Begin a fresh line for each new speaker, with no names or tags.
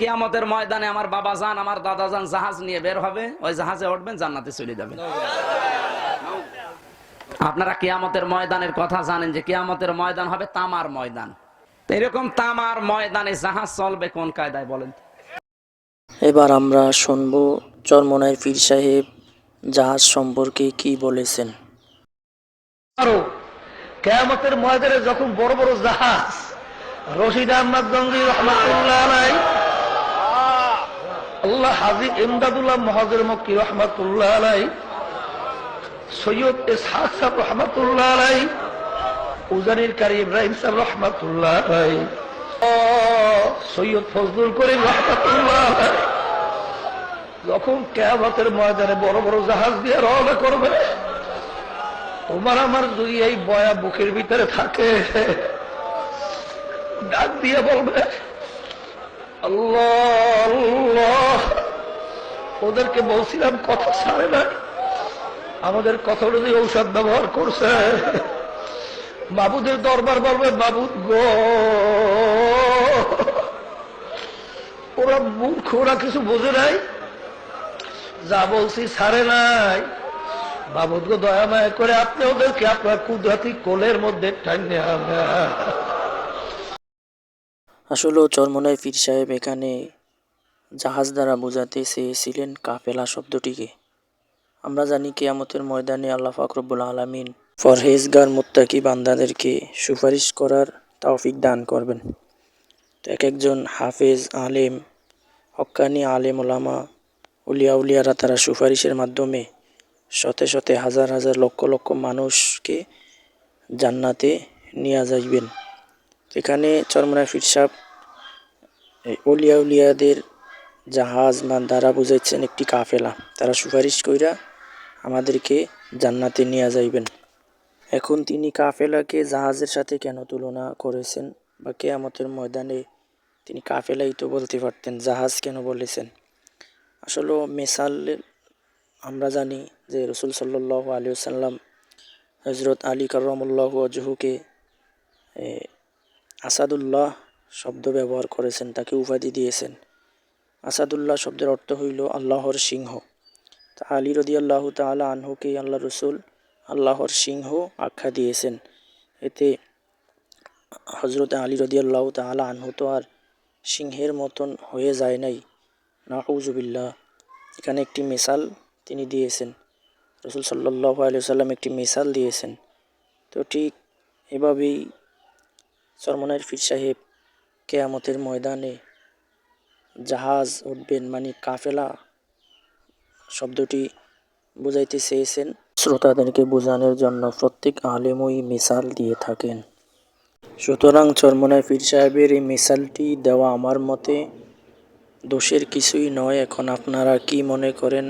কিয়ামতের ময়দানে আমার বাবা যান আমার দাদা যান জাহাজ নিয়ে বের হবে। ওই জাহাজে উঠবেন জান্নাতে চলে যাবেন। আপনারা কিয়ামতের ময়দানের কথা জানেন যে কিয়ামতের ময়দান হবে তামার ময়দান। এরকম তামার ময়দানে জাহাজ চলবে কোন কায়দায় বলেন
এবার আমরা শুনব চরমনায় পীর সাহেব জাহাজ সম্পর্কে কি বলেছেন।
কেয়ামতের ময়দানে যখন বড় বড় জাহাজ রশিদ আহমদ গঙ্গি রহমাতুল্লাহ আলাই আল্লাহ হাজি ইমদাদুল্লাহ মহাজের মক্কি রহমাতুল্লাহ আলাই, সৈয়দ ইসহাক সাহেব রহমাতুল্লাহ আলাই, উজানির কারি ইব্রাহিম সাহেব রহমাতুল্লাহ আলাই সৈয়দ ফজলুল করিম রহমাতুল্লাহ যখন কেয়ামতের ময়দানে বড় বড় জাহাজ দিয়ে রওনা করবে, তোমার আমার দুই এই বয়া বুকের ভিতরে থাকে, ডাক দিয়ে বলবে ওদেরকে বলছিলাম, কথা ছাড়ে না। আমাদের কথা অনুযায়ী ঔষধ ব্যবহার করছে। বাবুদের দরবার বলবে বাবুদ গো। ওরা মূর্খ, ওরা কিছু বোঝে নাই। যা বলছি ছাড়ে নাই। বাবুদকে দয়া মায়া করে আপনি ওদেরকে আপনার কুদরাতি কোলের মধ্যে আনেন।
আসলে চরমনায় পীর সাহেব এখানে জাহাজ দ্বারা বোঝাতে চেয়েছিলেন কাফেলা শব্দটিকে। আমরা জানি কেয়ামতের ময়দানে আল্লাহ ফাকরবুল আলমিন ফরহেজগার মুত্তাকি বান্দাদেরকে সুপারিশ করার তৌফিক দান করবেন। তো এক একজন হাফেজ, আলেম, হক্কানি আলেম ওলামা উলিয়া উলিয়ারা তারা সুপারিশের মাধ্যমে শতে শতে হাজার হাজার লক্ষ লক্ষ মানুষকে জান্নাতে নিয়ে যাইবেন। এখানে চরমনায় ফির সাহেব এই উলিয়াদের জাহাজ বা দ্বারা বুঝাইছেন একটি কাফেলা। তারা সুপারিশ কইরা আমাদেরকে জান্নাতে নিয়ে যাইবেন। এখন তিনি কাফেলাকে জাহাজের সাথে কেন তুলনা করেছেন বা কেয়ামতের ময়দানে তিনি কাফেলাই তো বলতে পারতেন, জাহাজ কেন বলেছেন? আসলে মেসাল আমরা জানি যে রসুল সাল্লাহ আলী সাল্লাম হজরত আলী করমুল্লাহ অজহুকে আসাদুল্লাহ শব্দ ব্যবহার করেছেন, তাকে উপাধি দিয়েছেন। আসাদুল্লাহ শব্দের অর্থ হইল আল্লাহর সিংহ। তা আলী রদি আল্লাহ তালা আনহুকে আল্লাহ রসুল আল্লাহর সিংহ আখ্যা দিয়েছেন। এতে হজরত আলী রদি আল্লাহ তালা আনহু তো আর সিংহের মতন হয়ে যায় নাই। নাউজুবিল্লাহ এখানে একটি মিসাল তিনি দিয়েছেন। রসুল সাল্লাহ আলিয়া সাল্লাম একটি মিসাল দিয়েছেন। তো ঠিক এভাবেই সরমনের ফির সাহেব কেয়ামতের ময়দানে জাহাজ উঠবেন মানে কাফেলা শব্দটি বুঝাইতে চেয়েছেন। শ্রোতাদেরকে বোঝানোর জন্য প্রত্যেক আলেমই মিসাল দিয়ে থাকেন। সুতরাং চরমনায় পীর সাহেবের এই মিসালটি দেওয়া আমার মতে দোষের কিছুই নয়। এখন আপনারা কি মনে করেন?